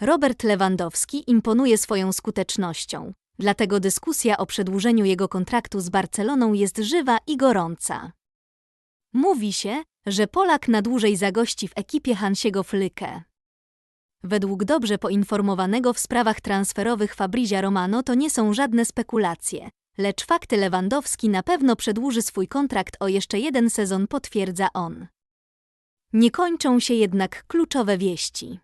Robert Lewandowski imponuje swoją skutecznością, dlatego dyskusja o przedłużeniu jego kontraktu z Barceloną jest żywa i gorąca. Mówi się, że Polak na dłużej zagości w ekipie Hansiego Flyke. Według dobrze poinformowanego w sprawach transferowych Fabrizia Romano to nie są żadne spekulacje, lecz fakty Lewandowski na pewno przedłuży swój kontrakt o jeszcze jeden sezon, potwierdza on. Nie kończą się jednak kluczowe wieści.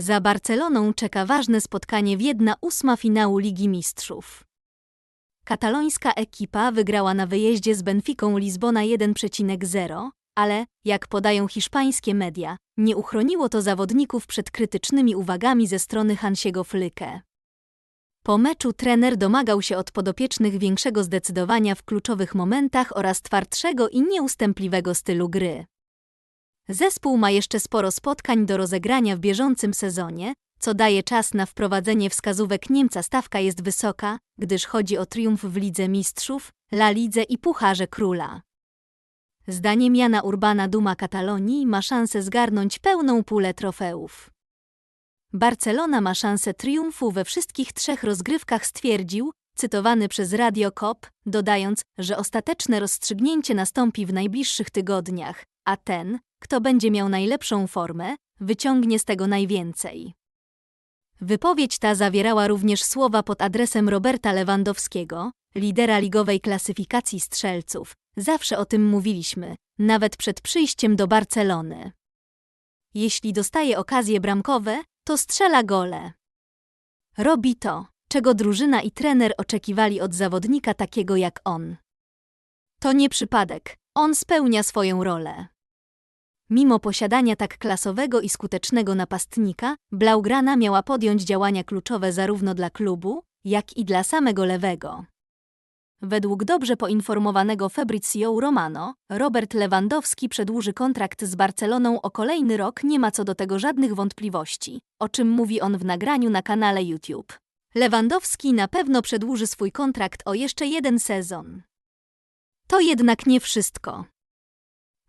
Za Barceloną czeka ważne spotkanie w jedna ósma finału Ligi Mistrzów. Katalońska ekipa wygrała na wyjeździe z Benficą Lizbona 1,0, ale, jak podają hiszpańskie media, nie uchroniło to zawodników przed krytycznymi uwagami ze strony Hansiego Flyke. Po meczu trener domagał się od podopiecznych większego zdecydowania w kluczowych momentach oraz twardszego i nieustępliwego stylu gry. Zespół ma jeszcze sporo spotkań do rozegrania w bieżącym sezonie, co daje czas na wprowadzenie wskazówek Niemca. Stawka jest wysoka, gdyż chodzi o triumf w Lidze Mistrzów, La Lidze i Pucharze Króla. Zdaniem Jana Urbana Duma Katalonii ma szansę zgarnąć pełną pulę trofeów. Barcelona ma szansę triumfu we wszystkich trzech rozgrywkach stwierdził, cytowany przez Radio Kop, dodając, że ostateczne rozstrzygnięcie nastąpi w najbliższych tygodniach, a ten, kto będzie miał najlepszą formę, wyciągnie z tego najwięcej. Wypowiedź ta zawierała również słowa pod adresem Roberta Lewandowskiego, lidera ligowej klasyfikacji strzelców. Zawsze o tym mówiliśmy, nawet przed przyjściem do Barcelony. Jeśli dostaje okazje bramkowe, to strzela gole. Robi to, czego drużyna i trener oczekiwali od zawodnika takiego jak on. To nie przypadek, on spełnia swoją rolę. Mimo posiadania tak klasowego i skutecznego napastnika, Blaugrana miała podjąć działania kluczowe zarówno dla klubu, jak i dla samego lewego. Według dobrze poinformowanego Fabrizio Romano, Robert Lewandowski przedłuży kontrakt z Barceloną o kolejny rok, nie ma co do tego żadnych wątpliwości, o czym mówi on w nagraniu na kanale YouTube. Lewandowski na pewno przedłuży swój kontrakt o jeszcze jeden sezon. To jednak nie wszystko.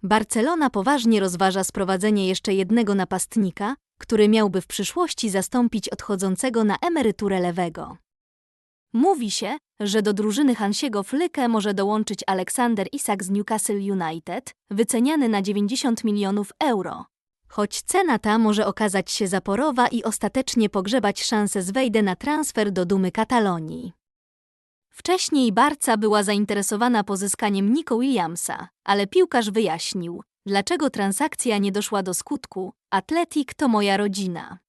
Barcelona poważnie rozważa sprowadzenie jeszcze jednego napastnika, który miałby w przyszłości zastąpić odchodzącego na emeryturę lewego. Mówi się, że do drużyny Hansiego Flyke może dołączyć Aleksander Isak z Newcastle United, wyceniany na 90 milionów euro. Choć cena ta może okazać się zaporowa i ostatecznie pogrzebać szansę z wejdę na transfer do Dumy Katalonii. Wcześniej Barca była zainteresowana pozyskaniem Nico Williamsa, ale piłkarz wyjaśnił, dlaczego transakcja nie doszła do skutku. Atletik to moja rodzina.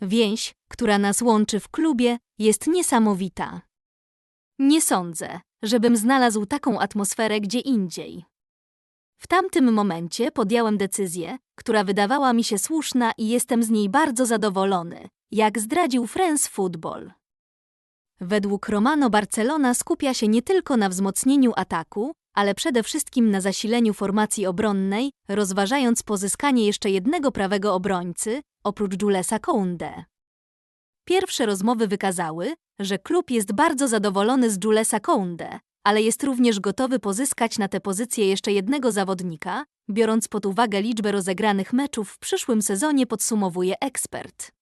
Więź, która nas łączy w klubie, jest niesamowita. Nie sądzę, żebym znalazł taką atmosferę gdzie indziej. W tamtym momencie podjąłem decyzję, która wydawała mi się słuszna i jestem z niej bardzo zadowolony, jak zdradził France Football. Według Romano Barcelona skupia się nie tylko na wzmocnieniu ataku, ale przede wszystkim na zasileniu formacji obronnej, rozważając pozyskanie jeszcze jednego prawego obrońcy, oprócz Julesa Kounde. Pierwsze rozmowy wykazały, że klub jest bardzo zadowolony z Julesa Kounde, ale jest również gotowy pozyskać na tę pozycję jeszcze jednego zawodnika, biorąc pod uwagę liczbę rozegranych meczów w przyszłym sezonie podsumowuje ekspert.